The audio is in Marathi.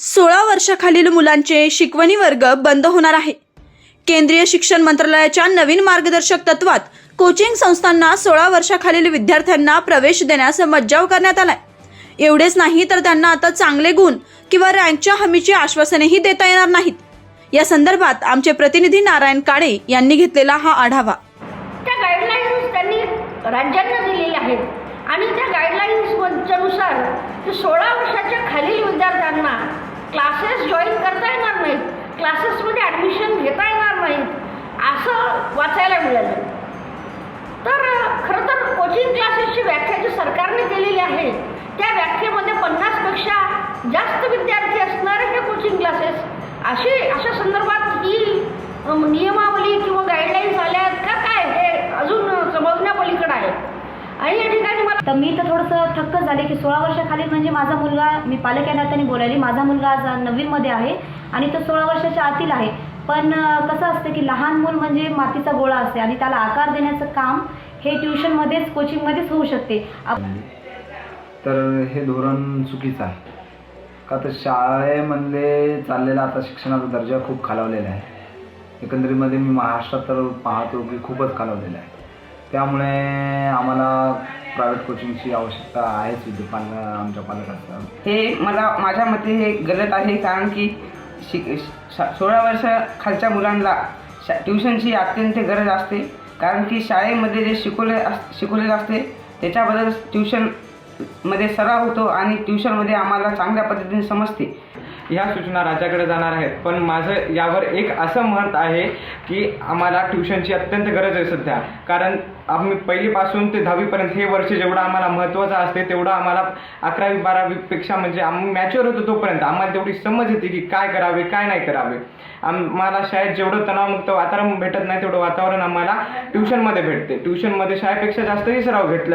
सोळा वर्षाखालील मुलांचे शिकवणी वर्ग बंद होणार आहे. केंद्रीय शिक्षण मंत्रालयाच्या नवीन मार्गदर्शक तत्वात कोचिंग संस्थांना सोळा वर्षाखालील विद्यार्थ्यांना प्रवेश देण्यास मज्जाव करण्यात आलाय. एवढेच नाही तर त्यांना आता चांगले गुण किंवा रँकच्या हमीची आश्वासनेही देता येणार नाहीत. या संदर्भात आमचे प्रतिनिधी नारायण काळे यांनी घेतलेला हा आढावा. त्या गाईडलाईन्स त्यांनी राज्यांना दिलेल्या आहेत. आणि त्या गाईडलाईन्सच्या नुसार सोळा वर्षाच्या खालील विद्यार्थ्यांना क्लासेस जॉईन करता येणार नाहीत. क्लासेसमध्ये ॲडमिशन घेता येणार नाहीत. असं वाचायला मिळालं. तर खरं तर कोचिंग क्लासेसची व्याख्या जी सरकारने केलेली आहे त्या व्याख्येमध्ये पन्नासपेक्षा जास्त विद्यार्थी असणारे हे कोचिंग क्लासेस अशी अशा संदर्भात ही नियमा नियमावली किंवा गाईडलाईन्स आल्या आहेत का काय हे अजून समजण्यापलीकडे आहे आणि या ठिकाणी मला तर मी तर थोडंसं थक्क झाले की सोळा वर्षाखाली म्हणजे माझा मुलगा मी पालक या नात्याने बोलायली माझा मुलगा आज नववीमध्ये आहे आणि तो सोळा वर्षाच्या आतील आहे. पण कसं असतं की लहान मूल म्हणजे मातीचा गोळा असते आणि त्याला आकार देण्याचं काम हे ट्युशनमध्येच कोचिंगमध्येच होऊ शकते. आप- तर हे धोरण चुकीचं आहे. का तर शाळेमधले चाललेला आता शिक्षणाचा दर्जा खूप खालावलेला आहे. एकंदरीतमध्ये मी महाराष्ट्रात तर पाहतो की खूपच खालावलेला आहे. त्यामुळे आम्हाला प्रायव्हेट कोचिंगची आवश्यकता आहेच विद्या पाल आमच्या पालकांचा. हे मला माझ्या मते हे गलत आहे कारण की शिक सोळा वर्ष खालच्या मुलांना शा ट्युशनची अत्यंत गरज असते. कारण की शाळेमध्ये जे शिकवले अस शिकवलेलं असते त्याच्याबद्दल ट्युशनमध्ये सराव होतो आणि ट्युशनमध्ये आम्हाला चांगल्या पद्धतीने समजते. ह्या सूचना राजाकडे जाणार आहेत. पण माझं यावर एक असं मत आहे की आम्हाला ट्युशनची अत्यंत गरज आहे सध्या. कारण आम्ही पहिलीपासून ते दहावीपर्यंत हे वर्ष जेवढं आम्हाला महत्त्वाचं असते तेवढं आम्हाला अकरावी बारावीपेक्षा म्हणजे आम्ही मॅच्युअर होतो तोपर्यंत. आम्हाला तेवढी समज येते की काय करावे काय नाही करावे. आम्हाला शाळेत जेवढं तणावमुक्त वातावरण भेटत नाही तेवढं वातावरण आम्हाला ट्युशनमध्ये भेटते. ट्युशनमध्ये शाळेपेक्षा जास्तही सराव घेतला